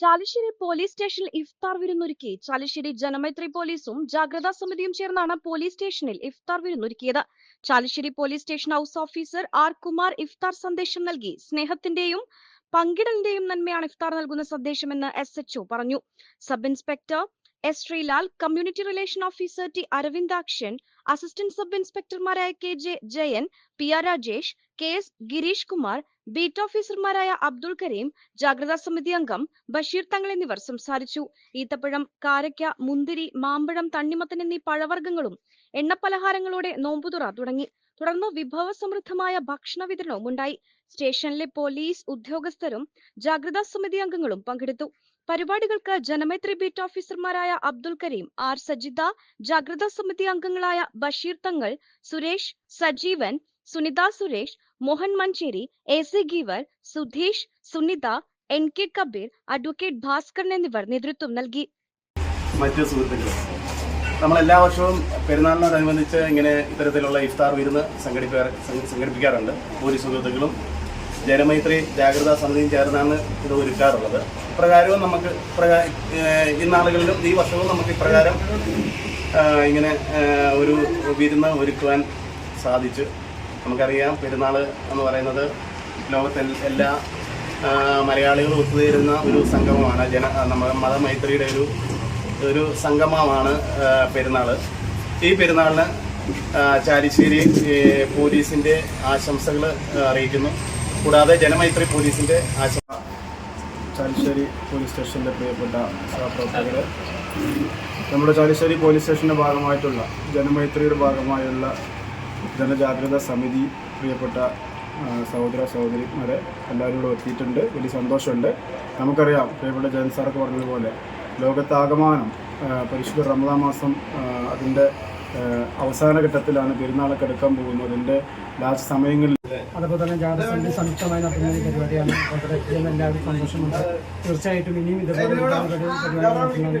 Chalissery police സ്റ്റേഷനിൽ ഇഫ്താർ വിരുന്നൊരുക്കി. ചാലിശ്ശേരി ജനമൈത്രി പോലീസും ജാഗ്രതാ സമിതിയും ചേർന്നാണ് പോലീസ് സ്റ്റേഷനിൽ ഇഫ്താർ വിരുന്നൊരുക്കിയത്. Chalissery police station house officer R Kumar ഇഫ്താർ സന്ദേശം നൽകി. സ്നേഹത്തിന്റെയും പങ്കിടലിന്റെയും നന്മയാണ് ഇഫ്താർ നൽകുന്ന സന്ദേശമെന്ന് എസ് എച്ച്ഒ പറഞ്ഞു. Sub inspector S Sreelal community relation officer T Aravindakshan assistant sub ഇൻസ്പെക്ടർമാരായ K J Jayan P R Rajesh K S Girish Kumar beat ഓഫീസർമാരായ അബ്ദുൾ കരീം ജാഗ്രതാ സമിതി അംഗം ബഷീർ തങ്ങൾ എന്നിവർ സംസാരിച്ചു. ഈത്തപ്പഴം കാരക്ക മുന്തിരി മാമ്പഴം തണ്ണിമത്തൻ എന്നീ പഴവർഗങ്ങളും എണ്ണപ്പലഹാരങ്ങളോടെ നോമ്പുതുറ തുടങ്ങി. തുടർന്ന് വിഭവസമൃദ്ധമായ ഭക്ഷണ വിതരണവും ഉണ്ടായി. സ്റ്റേഷനിലെ പോലീസ് ഉദ്യോഗസ്ഥരും ജാഗ്രതാ സമിതി അംഗങ്ങളും പങ്കെടുത്തു. പരിപാടികൾക്ക് ജനമൈത്രി ബീറ്റ് ഓഫീസർമാരായ അബ്ദുൽ കരീം ആർ സജിത ജാഗ്രതാ സമിതി അംഗങ്ങളായ Basheer Thangal Suresh Sajeevan Sunitha Suresh Mohan Manjeri A C Geevar Sudheesh Sunitha N K Kabeer advocate Bhaskaran എന്നിവർ നേതൃത്വം നൽകി. മറ്റു സുഹൃത്തുക്കൾ നമ്മൾ എല്ലാ വർഷവും പെരുന്നാളിനോടനുബന്ധിച്ച് ഇങ്ങനെ ഇത്തരത്തിലുള്ള ഇഫ്താർ വിരുന്ന് സംഘടിപ്പിക്കാ സംഘടിപ്പിക്കാറുണ്ട്. പോലീസ് സുഹൃത്തുക്കളും ജനമൈത്രി ജാഗ്രതാ സമിതിയും ചേർന്നാണ് ഇത് ഒരുക്കാറുള്ളത്. ഇപ്രകാരവും നമുക്ക് ഇന്നാളുകളിലും ഈ വർഷവും നമുക്ക് ഇപ്രകാരം ഇങ്ങനെ ഒരു വിരുന്ന് ഒരുക്കുവാൻ സാധിച്ചു. നമുക്കറിയാം പെരുന്നാൾ എന്ന് പറയുന്നത് ലോകത്തെ എല്ലാ മലയാളികളും ഒത്തുചേരുന്ന ഒരു സംഗമമാണ്. ജന നമ്മുടെ മതമൈത്രിയുടെ ഒരു ഒരു സംഗമമാണ് പെരുന്നാൾ ഈ പെരുന്നാളിന് ചാലിശ്ശേരി പോലീസിന്റെ ആശംസകൾ അറിയിക്കുന്നു. കൂടാതെ ജനമൈത്രി പോലീസിന്റെ ആശംസ ചാലിശ്ശേരി പോലീസ് സ്റ്റേഷന്റെ പ്രിയപ്പെട്ട സഹപ്രവർത്തകർ നമ്മുടെ ചാലിശ്ശേരി പോലീസ് സ്റ്റേഷന്റെ ഭാഗമായിട്ടുള്ള ജനമൈത്രിയുടെ ഭാഗമായുള്ള ജനജാഗ്രത സമിതി പ്രിയപ്പെട്ട സഹോദര സഹോദരിമാരെ എല്ലാവരും കൂടെ എത്തിയിട്ടുണ്ട്. വലിയ സന്തോഷമുണ്ട്. നമുക്കറിയാം പ്രിയപ്പെട്ട ജയൻ പറഞ്ഞതുപോലെ ലോകത്താകമാനം പരിശുദ്ധ റമദാൻ മാസം അതിന്റെ അവസാന ഘട്ടത്തിലാണ് പെരുന്നാളൊക്കെ എടുക്കാൻ പോകുന്നത്. അതിന്റെ ലാസ്റ്റ് സമയങ്ങളിൽ അതുപോലെ തന്നെ ജാഥസമിതി സംയുക്തമായി നടത്തുന്ന ഒരു പരിപാടിയാണ്. വളരെ എല്ലാവരും സന്തോഷമുണ്ട്. തീർച്ചയായിട്ടും ഇനിയും ഇതുപോലെ പരിപാടി നടത്തുന്നത്